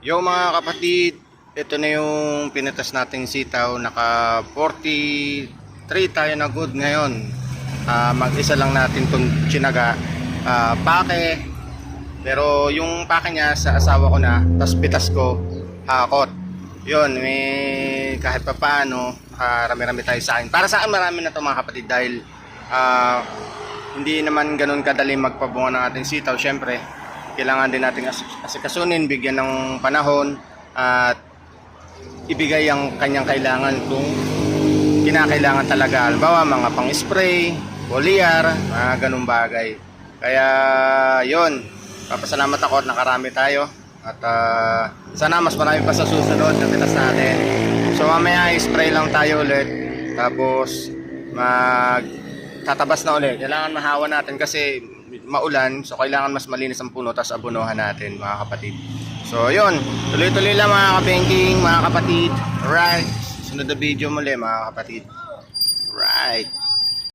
Yo mga kapatid, ito na yung pinatas nating sitaw. Naka 43 tayo na good ngayon. Ah, mag-isa lang natin itong chinaga. Ah, pake. Pero yung pake niya sa asawa ko na, tas pitas ko, hakot. Yun, may kahit pa paano, rami-rami tayo sa akin. Para sa akin marami na to mga kapatid dahil ah, hindi naman ganun kadali magpabunga ng ating sitaw. Syempre, kailangan din nating as- asikasunin, bigyan ng panahon at ibigay ang kanyang kailangan kung kinakailangan talaga. Halimbawa, mga pang-spray, foliar, mga ganung bagay. Kaya, yon papasalamat ako at nakarami tayo. At ah, sana mas marami pa sa susunod na pitas natin. So mamaya spray lang tayo ulit. Tapos mag tatabas na ulit. Kailangan mahawa natin kasi maulan. So kailangan mas malinis ang puno tapos abunuhan natin mga kapatid. So yun, tuloy-tuloy lang mga kapengking, mga kapatid. Right. Sunod na video muli mga kapatid. Right.